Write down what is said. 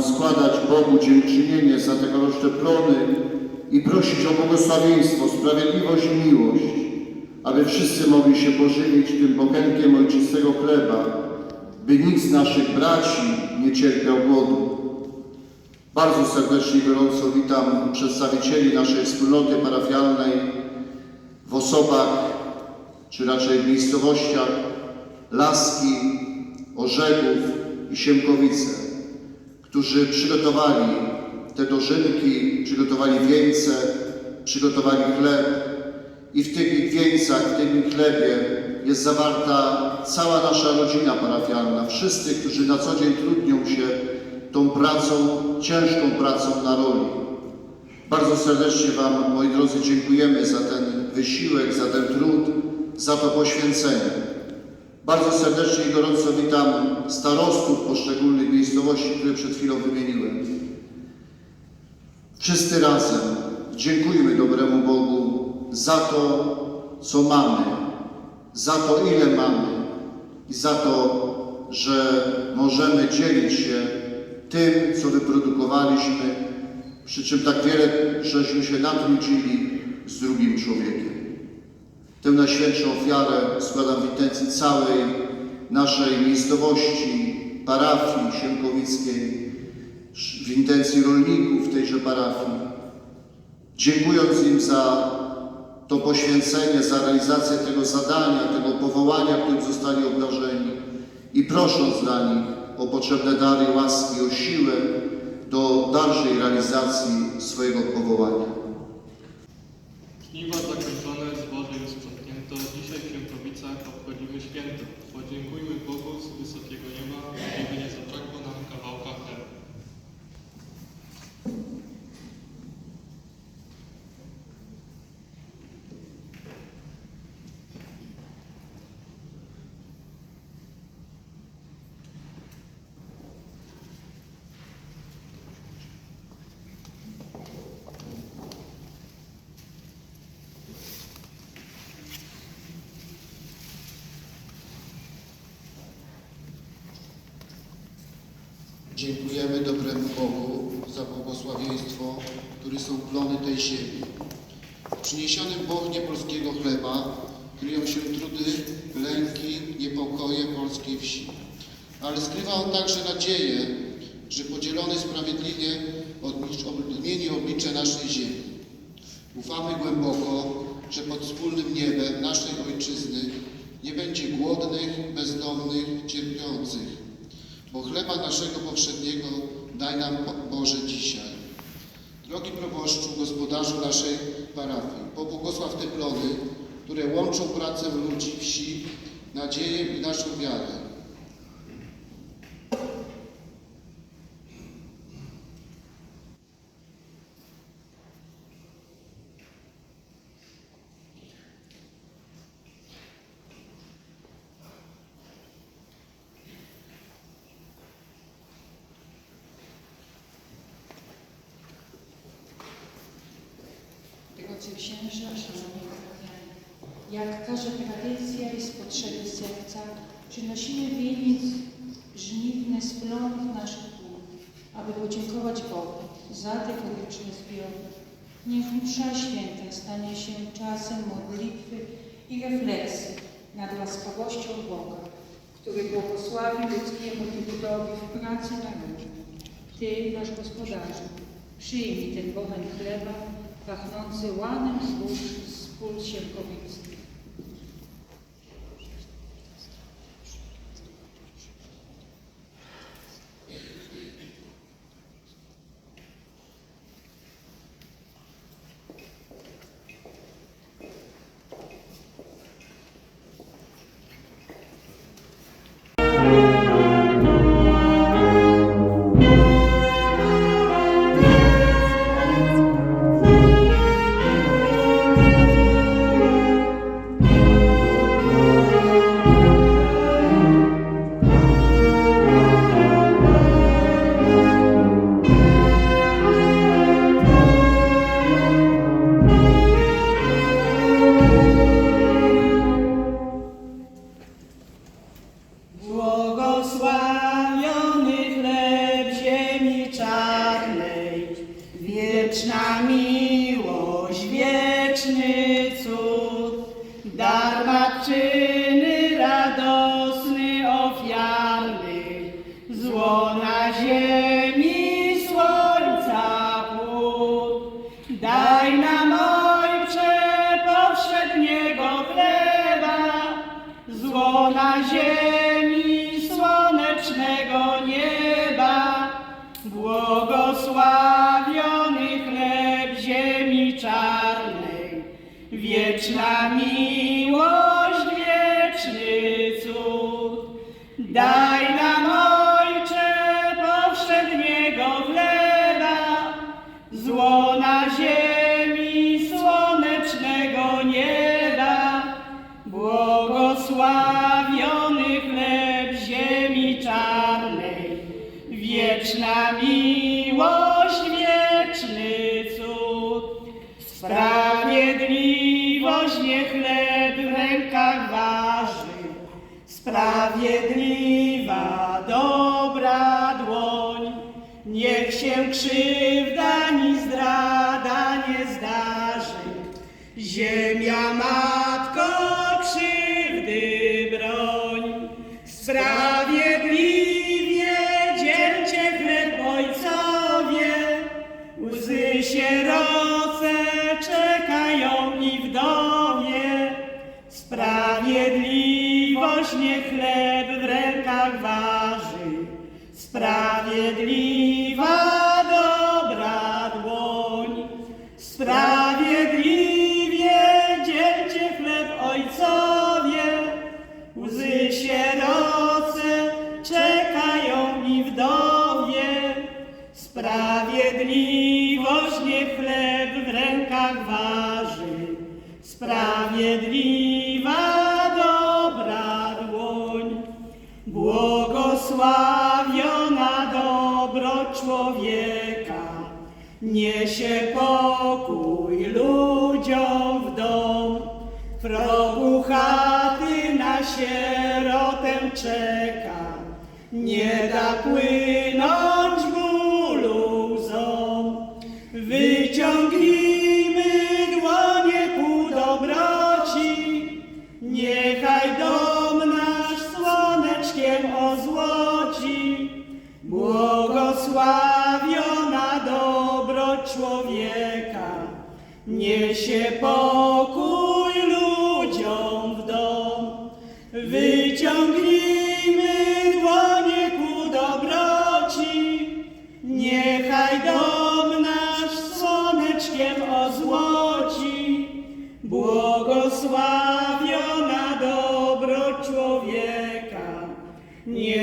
składać Bogu dziękczynienie za tegoroczne plony i prosić o błogosławieństwo, sprawiedliwość i miłość, aby wszyscy mogli się pożywić tym bochenkiem ojczystego chleba, by nikt z naszych braci nie cierpiał głodu. Bardzo serdecznie i gorąco witam przedstawicieli naszej wspólnoty parafialnej w osobach, czy raczej w miejscowościach Laski, Orzechów i Siemkowice, którzy przygotowali te dożynki, przygotowali wieńce, przygotowali chleb i w tych wieńcach, w tym chlebie jest zawarta cała nasza rodzina parafialna, wszyscy, którzy na co dzień trudnią się tą pracą, ciężką pracą na roli. Bardzo serdecznie Wam, moi drodzy, dziękujemy za ten wysiłek, za ten trud, za to poświęcenie. Bardzo serdecznie i gorąco witam starostów poszczególnych miejscowości, które przed chwilą wymieniłem. Wszyscy razem dziękujmy dobremu Bogu za to, co mamy, za to, ile mamy i za to, że możemy dzielić się tym, co wyprodukowaliśmy, przy czym tak wiele żeśmy się natrudzili z drugim człowiekiem. Tę najświętszą ofiarę składam w intencji całej naszej miejscowości, parafii siemkowickiej, w intencji rolników tejże parafii, dziękując im za to poświęcenie, za realizację tego zadania, tego powołania, którym zostali obdarzeni i prosząc dla nich o potrzebne dary, łaski, o siłę do dalszej realizacji swojego powołania. Dziękujemy dobremu Bogu za błogosławieństwo, który są plony tej ziemi. W przyniesionym bochnie polskiego chleba kryją się trudy, lęki, niepokoje polskiej wsi. Ale skrywa on także nadzieję, że podzielony sprawiedliwie odmieni oblicze naszej ziemi. Ufamy głęboko, że pod wspólnym niebem naszej Ojczyzny nie będzie głodnych, bezdomnych, cierpiących, bo chleba naszego powszedniego daj nam Bo- Boże dzisiaj. Drogi proboszczu, gospodarzu naszej parafii, pobłogosław te plony, które łączą pracę ludzi wsi, nadzieję i naszą wiarę. Drodzy księża, szanowni parafianie, jak każe tradycja i z potrzeby serca, przynosimy wieniec żniwny z plonów naszych pól, aby podziękować Bogu za tegoroczny zbiór. Niech msza święta stanie się czasem modlitwy i refleksji nad łaskawością Boga, który błogosławi ludzkiemu ludowi w pracy na ludziach. Ty, nasz gospodarzu, przyjmij ten bochen chleba, pachnący łanem zbóż z pól Błogosławiony chleb ziemi czarnej, wieczna błogosławiony wieczna miłość, wieczny cud. Sprawiedliwość nie chleb w rękach waży, sprawiedliwa, dobra dłoń. Niech się krzywda ni zdrada nie zdarzy. Ziemia matko sprawiedliwa dobra dłoń. Sprawiedliwie dzielcie chleb ojcowie, łzy sieroce czekają i wdowie. Sprawiedliwość nie chleb w rękach waży, sprawiedliwa człowieka, niesie pokój ludziom w dom. W chaty na sierotę czeka, nie da płynąć człowieka, niesie pokój ludziom w dom. Wyciągnijmy dłonie ku dobroci, niechaj dom nasz słoneczkiem ozłoci. Błogosławiona dobro człowieka, pokój